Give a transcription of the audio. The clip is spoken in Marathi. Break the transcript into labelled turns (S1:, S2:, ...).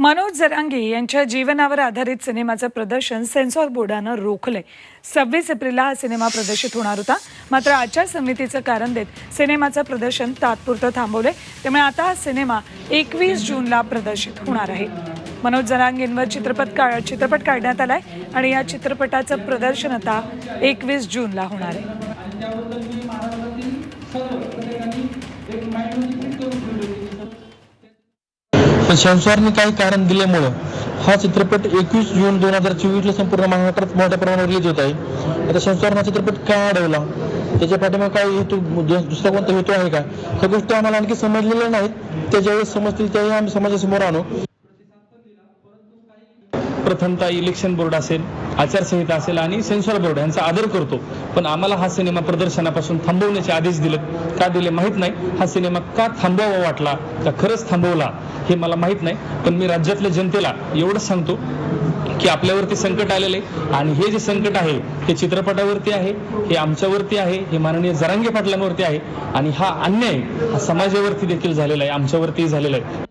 S1: मनोज जरांगे यांच्या जीवनावर आधारित सिनेमाचं प्रदर्शन सेन्सॉर बोर्डानं रोखलंय. सव्वीस एप्रिलला हा सिनेमा प्रदर्शित होणार होता. मात्र आचारसंहितेचं कारण देत सिनेमाचं प्रदर्शन तात्पुरतं थांबवलंय. त्यामुळे आता हा सिनेमा एकवीस जूनला प्रदर्शित होणार आहे. मनोज जरांगेंवर चित्रपट का चित्रपट काढण्यात आलाय आणि या चित्रपटाचं प्रदर्शन आता एकवीस जूनला होणार आहे.
S2: पण सेन्सॉरने काही कारण दिल्यामुळं हा चित्रपट एकवीस जून दोन हजार चोवीसला संपूर्ण महाराष्ट्रात मोठ्या प्रमाणावर रिलीज होत आहे. आता सेन्सॉरने हा चित्रपट का अडवला? त्याच्या पाठीमागे काय हेतू दुसरा कोणता हेतू आहे का? ह्या गोष्टी आम्हाला आणखी समजलेल्या नाहीत. त्या ज्यावेळेस समजतील त्यावेळी आम्ही समाजासमोर आणू
S3: प्रथमतः इलेक्शन बोर्ड असेल आचारसंहिता असेल आणि सेन्सॉर बोर्ड यांचा आदर करतो. पण आम्हाला हा सिनेमा प्रदर्शनापासून थांबवण्याचे आदेश दिले का दिले माहीत नाही. हा सिनेमा का थांबवावा वाटला? का खरंच थांबवला? हे मला माहीत नाही. पण मी राज्यातल्या जनतेला एवढंच सांगतो की आपल्यावरती संकट आलेले आणि हे जे संकट आहे हे चित्रपटावरती आहे हे आमच्यावरती आहे हे माननीय जरांगे पाटलांवरती आहे. आणि हा अन्याय हा समाजावरती देखील झालेला आहे आमच्यावरतीही झालेला आहे.